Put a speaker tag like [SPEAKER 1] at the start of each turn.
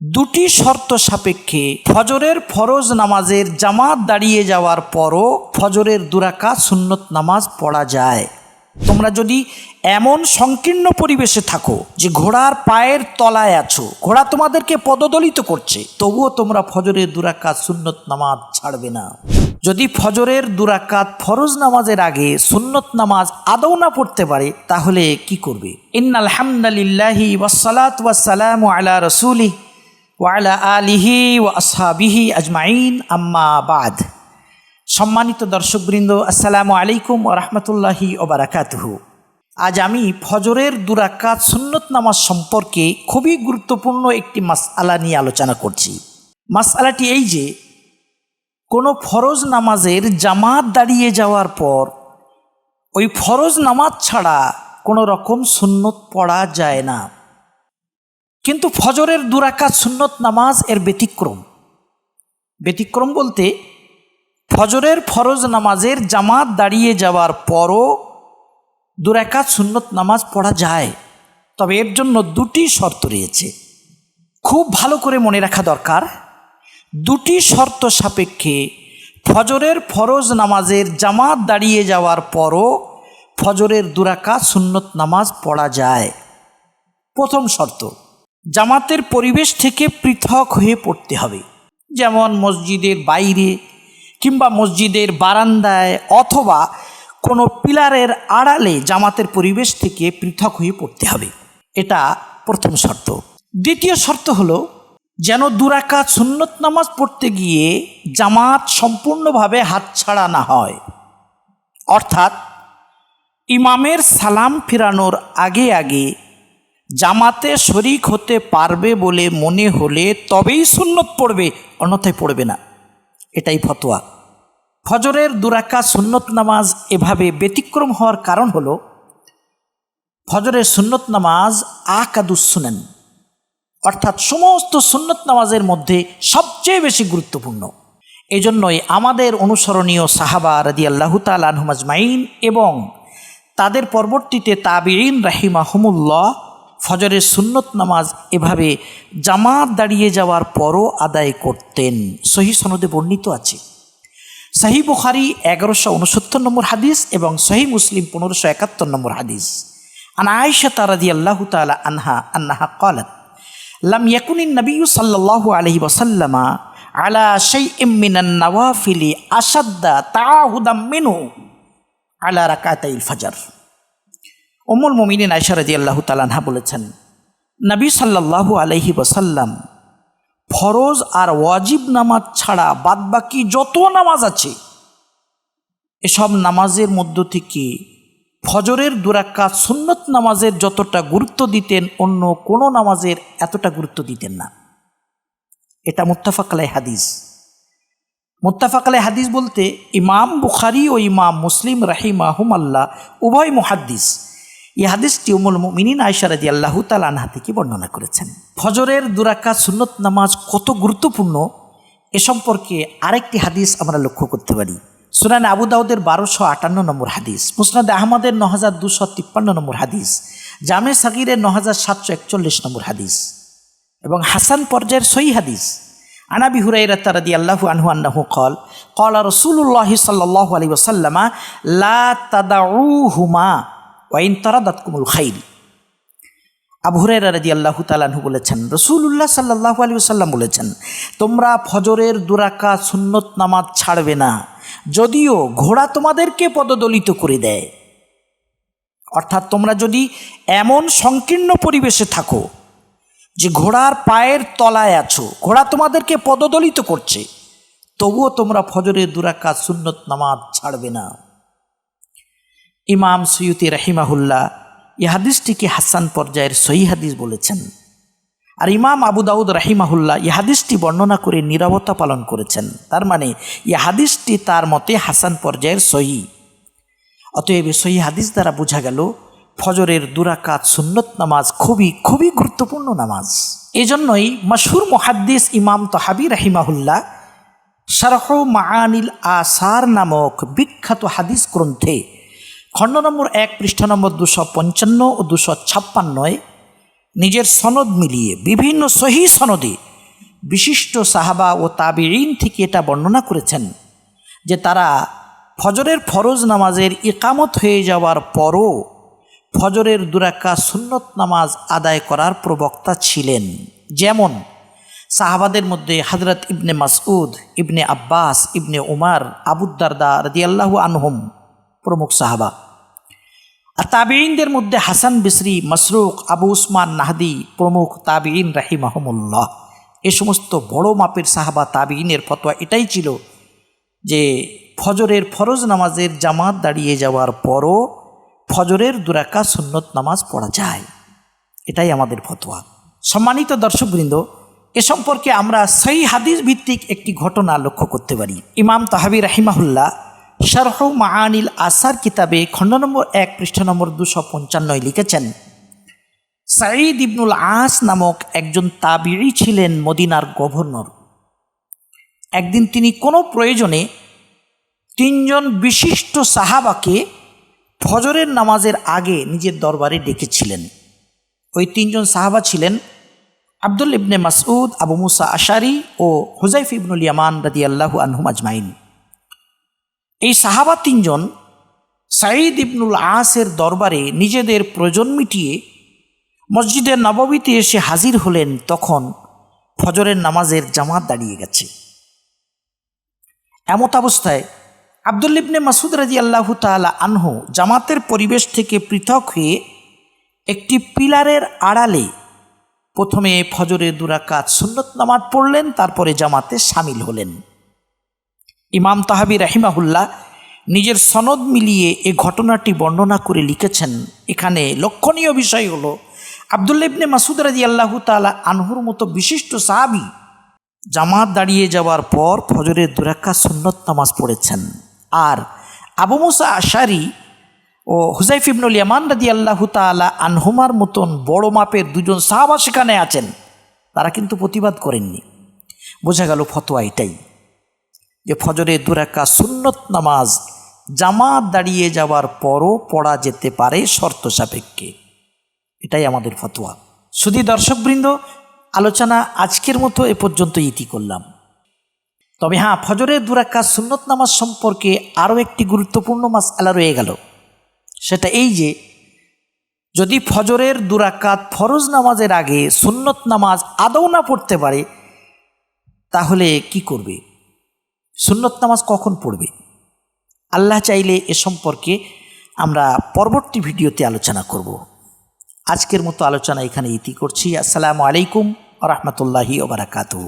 [SPEAKER 1] দুটি শর্ত সাপেক্ষে ফজরের ফরজ নামাজের জামাত দাঁড়িয়ে যাওয়ার পরও ফজরের দুরাকা সুন্নত নামাজ পড়া যায়। তোমরা যদি এমন সংকীর্ণ পরিবেশে থাকো যে ঘোড়ার পায়ের তলায় আছো, ঘোড়া তোমাদেরকে পদদলিত করছে, তবুও তোমরা ফজরের দুরাকাত সুন্নত নামাজ ছাড়বে না। যদি ফজরের দুরাকাত ফরজ নামাজের আগে সুন্নত নামাজ আদৌ না পড়তে পারে, তাহলে কি করবে? ইন্নাল হামদালিল্লাহি ওয়াসসালাতু ওয়াসসালামু আলা রাসূলিহি। ওয়ালা আলিহি ও আসহাবিহি আজমাইন, আম্মা বাদ। সম্মানিত দর্শকবৃন্দ, আসসালামু আলাইকুম ও রহমতুল্লাহি ওবরাকাতহু আজ আমি ফজরের দুরাকাত সুন্নত নামাজ সম্পর্কে খুবই গুরুত্বপূর্ণ একটি মাসআলা নিয়ে আলোচনা করছি। মাসআলাটি এই যে, কোনো ফরজ নামাজের জামাত দাঁড়িয়ে যাওয়ার পর, ওই ফরজ নামাজ ছাড়া কোনো রকম সুন্নত পড়া যায় না। কিন্তু ফজরের দুরাকাত সুন্নত নামাজ এর ব্যতিক্রম। ব্যতিক্রম বলতে ফজরের ফরজ নামাজের জামাত দাঁড়িয়ে যাওয়ার পরও দুরাকাত সুন্নত নামাজ পড়া যায়, তবে এর জন্য দুটি শর্ত রয়েছে। খুব ভালো করে মনে রাখা দরকার, দুটি শর্ত সাপেক্ষে ফজরের ফরজ নামাজের জামাত দাঁড়িয়ে যাওয়ার পরও ফজরের দুরাকাত সুন্নত নামাজ পড়া যায়। প্রথম শর্ত জামাতের পরিবেশ থেকে পৃথক হয়ে পড়তে হবে। যেমন মসজিদের বাইরে কিংবা মসজিদের বারান্দায় অথবা কোনো পিলারের আড়ালে জামাতের পরিবেশ থেকে পৃথক হয়ে পড়তে হবে। এটা প্রথম শর্ত। দ্বিতীয় শর্ত হলো, যেন দুরাকাত সুন্নত নামাজ পড়তে গিয়ে জামাত সম্পূর্ণভাবে হাতছাড়া না হয়। অর্থাৎ ইমামের সালাম ফিরানোর আগে আগে জামাতে শরিক হতে পারবে বলে মনে হলে তবেই সুন্নত পড়বে, অন্যথায় পড়বে না। এটাই ফতোয়া। ফজরের দুরাকা সুন্নত নামাজ এভাবে ব্যতিক্রম হওয়ার কারণ হলো, ফজরের সুন্নত নামাজ আকাদুসুনেন অর্থাৎ সমস্ত সুন্নত নামাজের মধ্যে সবচেয়ে বেশি গুরুত্বপূর্ণ। এজন্যই জন্যই আমাদের অনুসরণীয় সাহাবা রাদি আল্লাহ তালহমাজমাইন এবং তাদের পরবর্তীতে তাবিন রাহিমাহমুল্লাহ ফজরের সুন্নত নামাজ এভাবে জামাত দাঁড়িয়ে যাওয়ার পরও আদায় করতেন। সহি সনদে বর্ণিত আছে। সাহি বুখারি এগারোশো উনসত্তর নম্বর হাদিস এবং সহি মুসলিম পনেরোশো একাত্তর নম্বর হাদিস। আন আয়সা তারাদি আল্লাহ তালা আনহা আন্নাহা কলাত লাম ইয়াকুনিন নবী সাল্লাল্লাহু আলহি ওসাল্লামা আলা সেই ইমিনান নওয়াফিলি আসাদ্দা তাহুদাম মিনু আলা রাকাতাইল ফাজার। ওমর মমিনিন আয়সারদি আল্লাহ তালানহা বলেছেন, নবী সাল্লাল্লাহু আলহি ওসাল্লাম ফরজ আর ওয়াজিব নামাজ ছাড়া বাদবাকি যত নামাজ আছে, এসব নামাজের মধ্য থেকে ফজরের দুরাক্কা সুন্নত নামাজের যতটা গুরুত্ব দিতেন, অন্য কোনো নামাজের এতটা গুরুত্ব দিতেন না। এটা মুত্তাফাক আলাই হাদিস। মুত্তাফাক আলাই হাদিস বলতে, ইমাম বুখারি ও ইমাম মুসলিম রাহিমাহুম আল্লাহ উভয় মুহাদ্দিস এই হাদিসটি উমুল মিনিন আয়সারাদি আল্লাহ তালানহা থেকে বর্ণনা করেছেন। ফজরের দুরাকা সুন্নত নামাজ কত গুরুত্বপূর্ণ? এ সম্পর্কে আরেকটি হাদিস আমরা লক্ষ্য করতে পারি। সুনান আবু দাউদের বারোশো আটান্ন নম্বর হাদিস, মুসনাদ আহমদের ন হাজার দুশো তিপ্পান্ন নম্বর হাদিস, জামে সাকিরের ন হাজার সাতশো একচল্লিশ নম্বর হাদিস এবং হাসান পর্যায়ের সই হাদিস। আনাবি হুরাইরা তারাদি আল্লাহু আনহু আন্নাহু কল কল রসুল্লাহ সাল্লাহ আলী ওসাল্লামা লা তাদাউহুমা ওয়াইন তারা দাতকুমুল খাইল আবু হুরাইরা রাদি আল্লাহু তালাহু বলেছেন রসুল্লাহ সাল্লাহ আলী সাল্লাম বলেছেন, তোমরা ফজরের দুরাকা সুন্নত নামাজ ছাড়বে না, যদিও ঘোড়া তোমাদেরকে পদদলিত করে দেয়। অর্থাৎ তোমরা যদি এমন সংকীর্ণ পরিবেশে থাকো, যে ঘোড়ার পায়ের তলায় আছো, ঘোড়া তোমাদেরকে পদদলিত করছে, তবুও তোমরা ফজরের দুরাকা সুন্নত নামাজ ছাড়বে না। ইমাম সৈয়দি রাহিমাহুল্লাহ, এই হাদিসটিকে হাসান পর্যায়ের সহি হাদিস বলেছেন? আর ইমাম আবু দাউদ রাহিমাহুল্লাহ এই হাদিসটি বর্ণনা করে নিরবতা পালন করেছেন। তার মানে এই হাদিসটি তার মতে হাসান পর্যায়ের সহি। অতএব সহি হাদিস দ্বারা বোঝা গেল, ফজরের দুরাকাত সুন্নত নামাজ খুবই খুবই গুরুত্বপূর্ণ নামাজ। এজন্যই মশহুর মহাদ্দিস ইমাম তহাবি রাহিমাহুল্লাহ, শারহ মাআনিল আসার নামক বিখ্যাত হাদিস গ্রন্থে খণ্ড নম্বর এক, পৃষ্ঠা নম্বর দুশো পঞ্চান্ন ও দুশো ছাপ্পান্নয়, নিজের সনদ মিলিয়ে বিভিন্ন সহি সনদে বিশিষ্ট সাহাবা ও তাবিরিন থেকে এটা বর্ণনা করেছেন যে তারা ফজরের ফরজ নামাজের ইকামত হয়ে যাওয়ার পরও ফজরের দুরাক্কা সুন্নত নামাজ আদায় করার প্রবক্তা ছিলেন। যেমন সাহাবাদের মধ্যে হজরত ইবনে মাসউদ, ইবনে আব্বাস, ইবনে উমার আবুদ্দারদা রদিয়াল্লাহু আনহুম প্রমুখ সাহাবা। আর তাবিইনদের মধ্যে হাসান বিসরি মসরুক আবু উসমান নাহদি প্রমুখ তাবিইন রাহিমাহমুল্লাহ। এ সমস্ত বড় মাপের সাহাবা তাবিইনের ফতোয়া এটাই ছিল যে ফজরের ফরজ নামাজের জামাত দাঁড়িয়ে যাওয়ার পরও ফজরের দুরাকা সুন্নত নামাজ পড়া যায়। এটাই আমাদের ফতোয়া। সম্মানিত দর্শকবৃন্দ, এ সম্পর্কে আমরা সেই হাদিস ভিত্তিক একটি ঘটনা লক্ষ্য করতে পারি। ইমাম তাহাবি রাহিমাহুল্লাহ শারহ মাআনিল আসার কিতাবে খণ্ড নম্বর এক, পৃষ্ঠা নম্বর দুশো পঞ্চান্নয় লিখেছেন, সাঈদ ইবনুল আস নামক একজন তাবিড়ি ছিলেন মদিনার গভর্নর। একদিন তিনি কোনো প্রয়োজনে তিনজন বিশিষ্ট সাহাবাকে ফজরের নামাজের আগে নিজের দরবারে ডেকেছিলেন। ওই তিনজন সাহাবা ছিলেন আব্দুল ইবনে মাসউদ, আবু মুসা আশারি ও হুজাইফ ইবনুল ইয়ামান রাদি আল্লাহু আনহুম আজমাইন। এই সাহাবা তিনজন সাঈদ ইবনুল আসের দরবারে নিজেদের প্রয়োজন মিটিয়ে মসজিদের নববীতে এসে হাজির হলেন, তখন ফজরের নামাজের জামাত দাঁড়িয়ে গেছে। এমত অবস্থায় আবদুল্লিবনে মাসুদ রাজি আল্লাহ তালা আনহু জামাতের পরিবেশ থেকে পৃথক হয়ে একটি পিলারের আড়ালে প্রথমে ফজরে দুরাকাত সুন্নত নামাজ পড়লেন, তারপরে জামাতে সামিল হলেন। ইমাম তাহাবি রাহিমাহুল্লাহ নিজের সনদ মিলিয়ে এ ঘটনাটি বর্ণনা করে লিখেছেন। এখানে লক্ষণীয় বিষয় হলো আবদুল্লা ইবনে মাসুদ রাজি আল্লাহ তালা আনহুর মতো বিশিষ্ট সাহাবি জামাত দাঁড়িয়ে যাওয়ার পর ফজরের দুরাক্কা সুন্নত নামাজ পড়েছেন। আর আবু মুসা আশারি ও হুজাইফ ইবনুল ইয়ামান রাজি আল্লাহ তালা আনহুমার মতন বড় মাপের দুজন সাহাবা সেখানে আছেন। তারা কিন্তু প্রতিবাদ করেননি। বোঝা গেল ফতোয়া এটাই। যে ফজরে দুরাক্কা সুন্নত নামাজ জামাত দাঁড়িয়ে যাওয়ার পরও পড়া যেতে পারে শর্ত সাপেক্ষে। এটাই আমাদের ফতোয়া। শুধু দর্শকবৃন্দ, আলোচনা আজকের মতো এ পর্যন্ত ইতি করলাম। তবে হ্যাঁ ফজরের দুরাক্কা সুন্নত নামাজ সম্পর্কে আরও একটি গুরুত্বপূর্ণ মাস আলা রয়ে গেল। সেটা এই যে, যদি ফজরের দুরাকাত ফরজ নামাজের আগে সুন্নত নামাজ আদৌ না পড়তে পারে, তাহলে কি করবে? সুন্নত নামাজ কখন পড়বে? আল্লাহ চাইলে এ সম্পর্কে আমরা পরবর্তী ভিডিওতে আলোচনা করব। আজকের মতো আলোচনা এখানে ইতি করছি। আসসালামু আলাইকুম রহমতুল্লাহি ওবরাকাতু